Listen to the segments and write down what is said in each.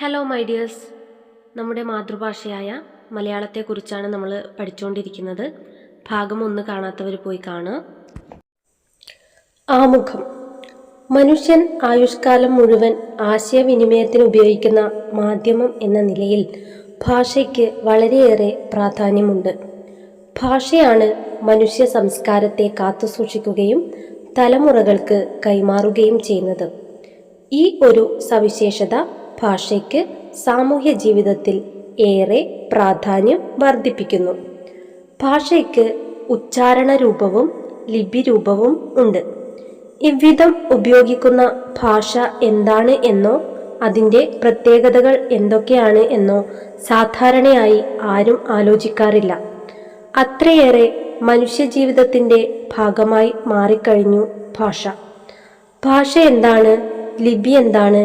Hello my dears നമ്മുടെ മാതൃഭാഷയായ മലയാളത്തെക്കുറിച്ചാണ് നമ്മൾ പഠിച്ചുകൊണ്ടിരിക്കുന്നത് ഭാഗം ഒന്ന് കാണാത്തവർ പോയി കാണുക. ആമുഖം. മനുഷ്യൻ ആയുഷ്കാലം മുഴുവൻ ആശയവിനിമയത്തിന് ഉപയോഗിക്കുന്ന മാധ്യമം എന്ന നിലയിൽ ഭാഷയ്ക്ക് വളരെയേറെ പ്രാധാന്യമുണ്ട്. ഭാഷയാണ് മനുഷ്യ സംസ്കാരത്തെ കാത്തുസൂക്ഷിക്കുകയും തലമുറകൾക്ക് കൈമാറുകയും ചെയ്യുന്നത്. ഈ ഒരു സവിശേഷത ഭാഷയ്ക്ക് സാമൂഹ്യ ജീവിതത്തിൽ ഏറെ പ്രാധാന്യം വർദ്ധിപ്പിക്കുന്നു. ഭാഷയ്ക്ക് ഉച്ചാരണ രൂപവും ലിപി രൂപവും ഉണ്ട്. ഇவ்விധം ഉപയോഗിക്കുന്ന ഭാഷ എന്താണ് എന്നോ അതിന്റെ പ്രത്യേകതകൾ എന്തൊക്കെയാണ് എന്നോ സാധാരണയായി ആരും ആലോചിക്കാറില്ല. അത്രയേറെ മനുഷ്യജീവിതത്തിന്റെ ഭാഗമായി മാറിക്കഴിഞ്ഞു ഭാഷ. ഭാഷ എന്താണ്? ലിപി എന്താണ്?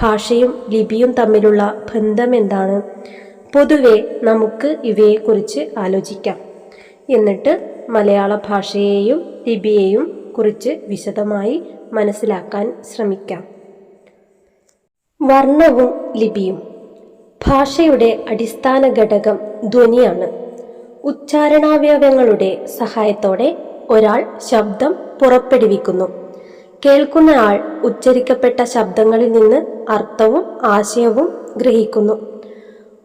ഭാഷയും ലിപിയും തമ്മിലുള്ള ബന്ധം എന്താണ് പൊതുവെ നമുക്ക് ഇവയെക്കുറിച്ച് ആലോചിക്കാം. എന്നിട്ട് മലയാള ഭാഷയെയും ലിപിയെയും കുറിച്ച് വിശദമായി മനസ്സിലാക്കാൻ ശ്രമിക്കാം. വർണവും ലിപിയും ഭാഷയുടെ അടിസ്ഥാന ഘടകം ധ്വനിയാണ്. ഉച്ചാരണാവയവങ്ങളുടെ സഹായത്തോടെ ഒരാൾ ശബ്ദം പുറപ്പെടുവിക്കുന്നു. കേൾക്കുന്ന ആൾ ഉച്ചരിക്കപ്പെട്ട ശബ്ദങ്ങളിൽ നിന്ന് അർത്ഥവും ആശയവും ഗ്രഹിക്കുന്നു.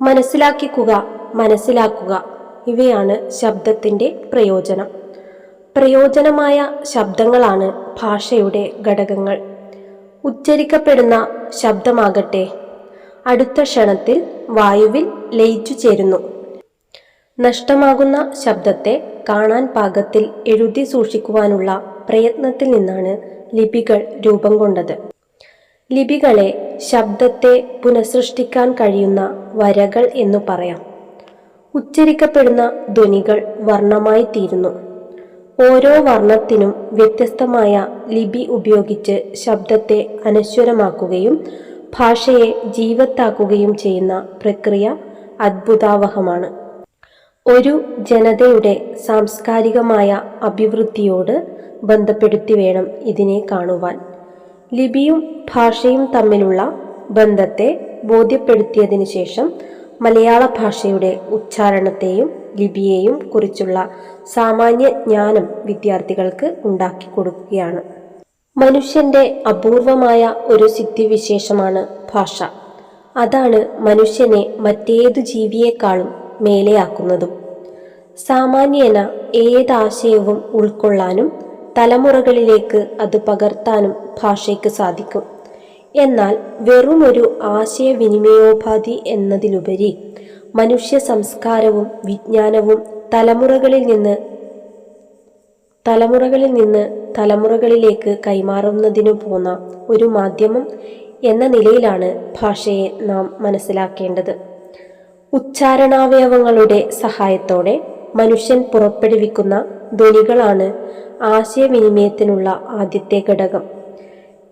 മനസ്സിലാക്കിക്കുക മനസ്സിലാക്കുക ഇവയാണ് ശബ്ദത്തിന്റെ പ്രയോജനം. പ്രയോജനമായ ശബ്ദങ്ങളാണ് ഭാഷയുടെ ഘടകങ്ങൾ. ഉച്ചരിക്കപ്പെടുന്ന ശബ്ദമാകട്ടെ അടുത്ത ക്ഷണത്തിൽ വായുവിൽ ലയിച്ചു ചേരുന്നു. നഷ്ടമാകുന്ന ശബ്ദത്തെ കാണാൻ പാകത്തിൽ എഴുതി സൂക്ഷിക്കുവാനുള്ള പ്രയത്നത്തിൽ നിന്നാണ് ലിപികൾ രൂപം കൊണ്ടത്. ലിപികളെ ശബ്ദത്തെ പുനഃസൃഷ്ടിക്കാൻ കഴിയുന്ന വരകൾ എന്നു പറയാം. ഉച്ചരിക്കപ്പെടുന്ന ധ്വനികൾ വർണമായി തീരുന്നു. ഓരോ വർണത്തിനും വ്യത്യസ്തമായ ലിപി ഉപയോഗിച്ച് ശബ്ദത്തെ അനശ്വരമാക്കുകയും ഭാഷയെ ജീവത്താക്കുകയും ചെയ്യുന്ന പ്രക്രിയ അദ്ഭുതാവഹമാണ് ഒരു ജനതയുടെ സാംസ്കാരികമായ അഭിവൃദ്ധിയോട് ബന്ധപ്പെടുത്തി വേണം ഇതിനെ കാണുവാൻ. ലിപിയും ഭാഷയും തമ്മിലുള്ള ബന്ധത്തെ ബോധ്യപ്പെടുത്തിയതിനു ശേഷം മലയാള ഭാഷയുടെ ഉച്ചാരണത്തെയും ലിപിയെയും കുറിച്ചുള്ള സാമാന്യ ജ്ഞാനം വിദ്യാർത്ഥികൾക്ക് ഉണ്ടാക്കി കൊടുക്കുകയാണ്. മനുഷ്യന്റെ അപൂർവമായ ഒരു സിദ്ധിവിശേഷമാണ് ഭാഷ. അതാണ് മനുഷ്യനെ മറ്റേതു ജീവിയേക്കാളും മേലെയാക്കുന്നതും. സാമാന്യേന ഏതാശയവും ഉൾക്കൊള്ളാനും തലമുറകളിലേക്ക് അത് പകർത്താനും ഭാഷയ്ക്ക് സാധിക്കും. എന്നാൽ വെറുമൊരു ആശയവിനിമയോപാധി എന്നതിലുപരി മനുഷ്യ സംസ്കാരവും വിജ്ഞാനവും തലമുറകളിൽ നിന്ന് തലമുറകളിൽ നിന്ന് തലമുറകളിലേക്ക് കൈമാറുന്നതിനു പോന്ന ഒരു മാധ്യമം എന്ന നിലയിലാണ് ഭാഷയെ നാം മനസ്സിലാക്കേണ്ടത്. ഉച്ചാരണാവയവങ്ങളുടെ സഹായത്തോടെ മനുഷ്യൻ പുറപ്പെടുവിക്കുന്ന ധ്വനികളാണ് ആശയവിനിമയത്തിനുള്ള ആദ്യത്തെ ഘടകം.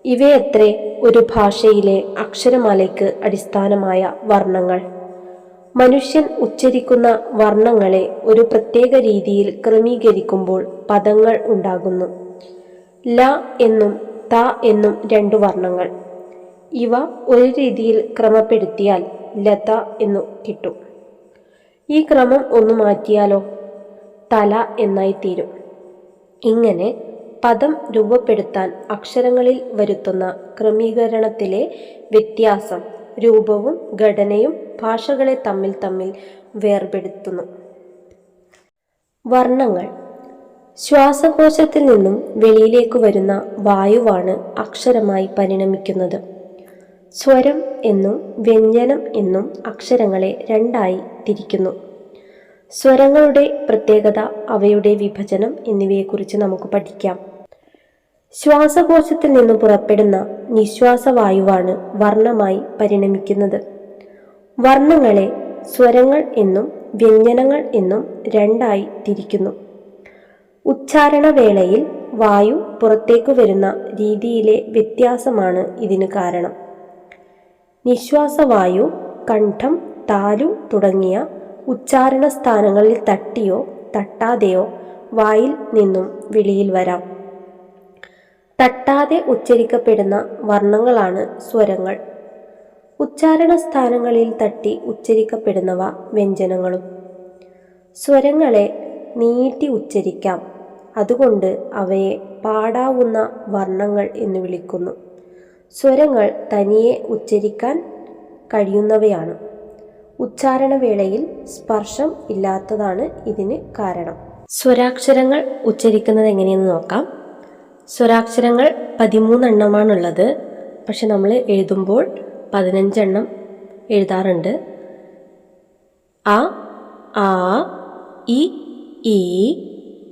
ഇവയത്രേ ഒരു ഭാഷയിലെ അക്ഷരമാലയ്ക്ക് അടിസ്ഥാനമായ വർണങ്ങൾ. മനുഷ്യൻ ഉച്ചരിക്കുന്ന വർണങ്ങളെ ഒരു പ്രത്യേക രീതിയിൽ ക്രമീകരിക്കുമ്പോൾ പദങ്ങൾ ഉണ്ടാകുന്നു. ല എന്നും ത എന്നും രണ്ടു വർണങ്ങൾ. ഇവ ഒരു രീതിയിൽ ക്രമപ്പെടുത്തിയാൽ ലത എന്നു കിട്ടും. ഈ ക്രമം ഒന്ന് മാറ്റിയാലോ? തല എന്നായി തീരും. ഇങ്ങനെ പദം രൂപപ്പെടുത്താൻ അക്ഷരങ്ങളിൽ വരുത്തുന്ന ക്രമീകരണത്തിലെ വ്യത്യാസം രൂപവും ഘടനയും ഭാഷകളെ തമ്മിൽ തമ്മിൽ വേർപെടുത്തുന്നു. വർണങ്ങൾ. ശ്വാസകോശത്തിൽ നിന്നും വെളിയിലേക്ക് വരുന്ന വായുവാണ് അക്ഷരമായി പരിണമിക്കുന്നത്. സ്വരം എന്നും വ്യഞ്ജനം എന്നും അക്ഷരങ്ങളെ രണ്ടായി തിരിക്കുന്നു. സ്വരങ്ങളുടെ പ്രത്യേകത അവയുടെ വിഭജനം എന്നിവയെക്കുറിച്ച് നമുക്ക് പഠിക്കാം. ശ്വാസകോശത്തിൽ നിന്ന് പുറപ്പെടുന്ന നിശ്വാസവായുവാണ് വർണമായി പരിണമിക്കുന്നത്. വർണങ്ങളെ സ്വരങ്ങൾ എന്നും വ്യഞ്ജനങ്ങൾ എന്നും രണ്ടായി തിരിക്കുന്നു. ഉച്ചാരണവേളയിൽ വായു പുറത്തേക്കു വരുന്ന രീതിയിലെ വ്യത്യാസമാണ് ഇതിന് കാരണം. നിശ്വാസവായു കണ്ഠം താലു തുടങ്ങിയ ഉച്ചാരണ സ്ഥാനങ്ങളിൽ തട്ടിയോ തട്ടാതെയോ വായിൽ നിന്നും വിളിയിൽ വരാം. തട്ടാതെ ഉച്ചരിക്കപ്പെടുന്ന വർണങ്ങളാണ് സ്വരങ്ങൾ. ഉച്ചാരണ സ്ഥാനങ്ങളിൽ തട്ടി ഉച്ചരിക്കപ്പെടുന്നവ വ്യഞ്ജനങ്ങളും. സ്വരങ്ങളെ നീട്ടി ഉച്ചരിക്കാം. അതുകൊണ്ട് അവയെ പാടാവുന്ന വർണങ്ങൾ എന്ന് വിളിക്കുന്നു. സ്വരങ്ങൾ തനിയെ ഉച്ചരിക്കാൻ കഴിയുന്നവയാണ്. ഉച്ചാരണവേളയിൽ സ്പർശം ഇല്ലാത്തതാണ് ഇതിന് കാരണം. സ്വരാക്ഷരങ്ങൾ ഉച്ചരിക്കുന്നത് എങ്ങനെയെന്ന് നോക്കാം. സ്വരാക്ഷരങ്ങൾ പതിമൂന്നെണ്ണമാണുള്ളത്. പക്ഷെ നമ്മൾ എഴുതുമ്പോൾ പതിനഞ്ചെണ്ണം എഴുതാറുണ്ട്. അ ആ ഇ ഈ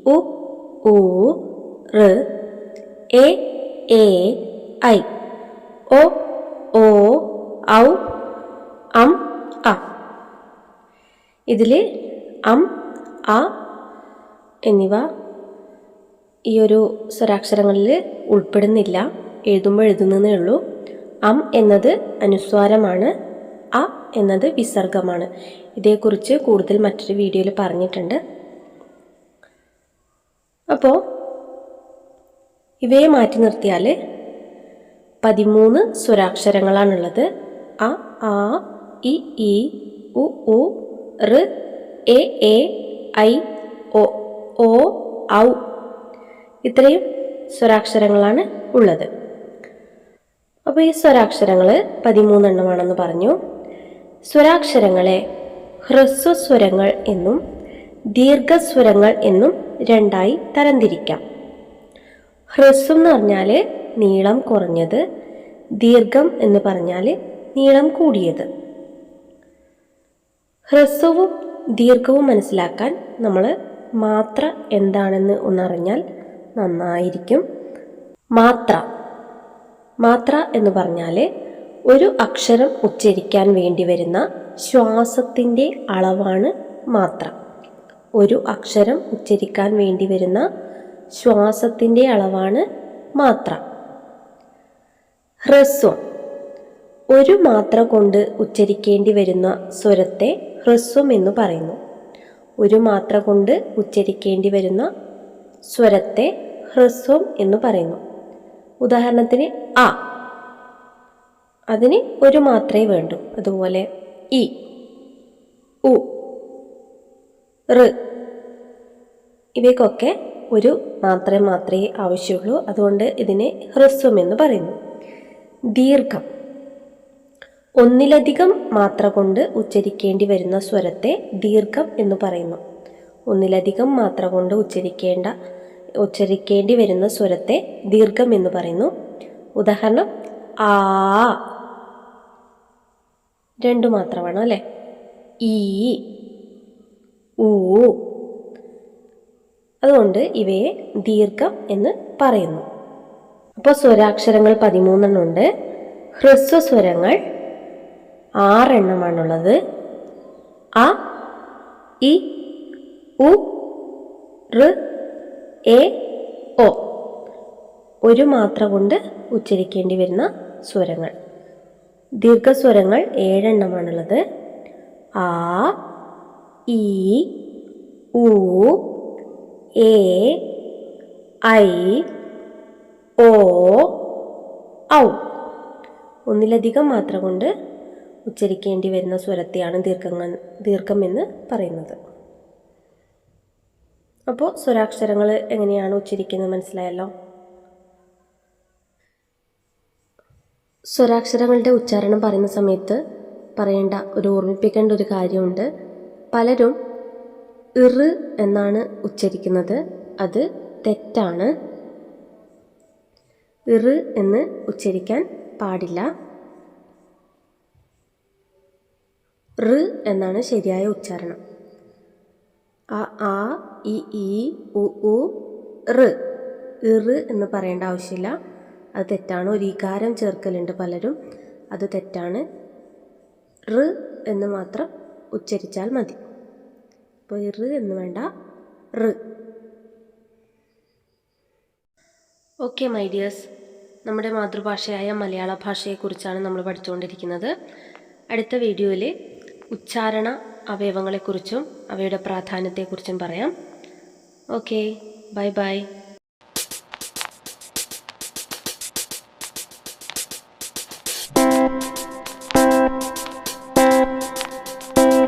ഉ ഊ റ് എ എ ഐ. ഒ ഓ ഔ അം അ. ഇതിൽ അം അ എന്നിവ ഈ ഒരു സ്വരാക്ഷരങ്ങളിൽ ഉൾപ്പെടുന്നില്ല. എഴുതുമ്പോൾ എഴുതുന്നതേ ഉള്ളൂ. അം എന്നത് അനുസ്വാരമാണ്. അ എന്നത് വിസർഗമാണ്. ഇതേക്കുറിച്ച് കൂടുതൽ മറ്റൊരു വീഡിയോയിൽ പറഞ്ഞിട്ടുണ്ട്. അപ്പോൾ ഇവയെ മാറ്റി നിർത്തിയാൽ പതിമൂന്ന് സ്വരാക്ഷരങ്ങളാണുള്ളത്. അ ആ ഇ ഇ ഉ ഉ റ് എ എ ഐ ഒ ഓ ഔ. ഇത്രയും സ്വരാക്ഷരങ്ങളാണ് ഉള്ളത്. അപ്പോൾ ഈ സ്വരാക്ഷരങ്ങൾ പതിമൂന്നെണ്ണമാണെന്ന് പറഞ്ഞു. സ്വരാക്ഷരങ്ങളെ ഹ്രസ്വസ്വരങ്ങൾ എന്നും ദീർഘസ്വരങ്ങൾ എന്നും രണ്ടായി തരംതിരിക്കാം. ഹ്രസ്വം എന്ന് പറഞ്ഞാൽ നീളം കുറഞ്ഞത് ദീർഘം എന്ന് പറഞ്ഞാൽ നീളം കൂടിയത്. ഹ്രസ്വവും ദീർഘവും മനസ്സിലാക്കാൻ നമ്മൾ മാത്ര എന്താണെന്ന് ഒന്നറിഞ്ഞാൽ നന്നായിരിക്കും. മാത്ര. മാത്ര എന്ന് പറഞ്ഞാൽ ഒരു അക്ഷരം ഉച്ചരിക്കാൻ വേണ്ടി വരുന്ന ശ്വാസത്തിന്റെ അളവാണ് മാത്ര. ഒരു അക്ഷരം ഉച്ചരിക്കാൻ വേണ്ടി വരുന്ന ശ്വാസത്തിന്റെ അളവാണ് മാത്ര. ഹ്രസ്വം. ഒരു മാത്ര കൊണ്ട് ഉച്ചരിക്കേണ്ടി വരുന്ന സ്വരത്തെ ഹ്രസ്വം എന്ന് പറയുന്നു. ഒരു മാത്ര കൊണ്ട് ഉച്ചരിക്കേണ്ടി വരുന്ന സ്വരത്തെ ഹ്രസ്വം എന്ന് പറയുന്നു. ഉദാഹരണത്തിന് അ അതിന് ഒരു മാത്രേ വേണ്ടു. അതുപോലെ ഇ ഉ ഋ ഇവയ്ക്കൊക്കെ ഒരു മാത്രമേ മാത്രമേ ആവശ്യമുള്ളൂ. അതുകൊണ്ട് ഇതിനെ ഹ്രസ്വം എന്ന് പറയുന്നു. ദീർഘം. ഒന്നിലധികം മാത്ര കൊണ്ട് ഉച്ചരിക്കേണ്ടി വരുന്ന സ്വരത്തെ ദീർഘം എന്ന് പറയുന്നു. ഒന്നിലധികം മാത്ര കൊണ്ട് ഉച്ചരിക്കേണ്ട ഉച്ചരിക്കേണ്ടി വരുന്ന സ്വരത്തെ ദീർഘം എന്ന് പറയുന്നു. ഉദാഹരണം ആ. രണ്ടു മാത്രമാണ് അല്ലേ? ഈ ഊ. അതുകൊണ്ട് ഇവയെ ദീർഘം എന്ന് പറയുന്നു. അപ്പോൾ സ്വരാക്ഷരങ്ങൾ പതിമൂന്നെണ്ണം ഉണ്ട്. ഹ്രസ്വസ്വരങ്ങൾ ആറെണ്ണമാണുള്ളത്. അ ഇ ഉ ഋ എ ഒ. ഒരു മാത്ര കൊണ്ട് ഉച്ചരിക്കേണ്ടി വരുന്ന സ്വരങ്ങൾ. ദീർഘസ്വരങ്ങൾ ഏഴെണ്ണമാണുള്ളത്. ആ ഇ ഉ എ ഐ ഓ ഔ. ഒന്നിലധികം മാത്ര കൊണ്ട് ഉച്ചരിക്കേണ്ടി വരുന്ന സ്വരത്തെയാണ് ദീർഘങ്ങൾ ദീർഘം എന്ന് പറയുന്നത്. അപ്പോൾ സ്വരാക്ഷരങ്ങൾ എങ്ങനെയാണ് ഉച്ചരിക്കുന്നത് മനസ്സിലായല്ലോ? സ്വരാക്ഷരങ്ങളുടെ ഉച്ചാരണം പറയുന്ന സമയത്ത് പറയേണ്ട ഒരു ഓർമ്മിപ്പിക്കേണ്ട ഒരു കാര്യമുണ്ട്. പലരും ഇറ് എന്നാണ് ഉച്ചരിക്കുന്നത്. അത് തെറ്റാണ്. ഇറ് എന്ന് ഉച്ചരിക്കാൻ പാടില്ല. റ് എന്നാണ് ശരിയായ ഉച്ചാരണം. ആ ആ ഇ ഈ ഉ ഉ റ് ഇറ് എന്ന് പറയേണ്ട ആവശ്യമില്ല. അത് തെറ്റാണ്. ഒരു ഇകാരം ചേർക്കലുണ്ട് പലരും. അത് തെറ്റാണ്. റ് എന്ന് മാത്രം ഉച്ചരിച്ചാൽ മതി. അപ്പോൾ ഇറ് എന്ന് വേണ്ട. റ് ഓക്കെ മൈ ഡിയേഴ്സ്. നമ്മുടെ മാതൃഭാഷയായ മലയാള ഭാഷയെക്കുറിച്ചാണ് നമ്മൾ പഠിച്ചുകൊണ്ടിരിക്കുന്നത്. അടുത്ത വീഡിയോയിൽ ഉച്ചാരണ അവയവങ്ങളെക്കുറിച്ചും അവയുടെ പ്രാധാന്യത്തെക്കുറിച്ചും പറയാം. Okay bye bye.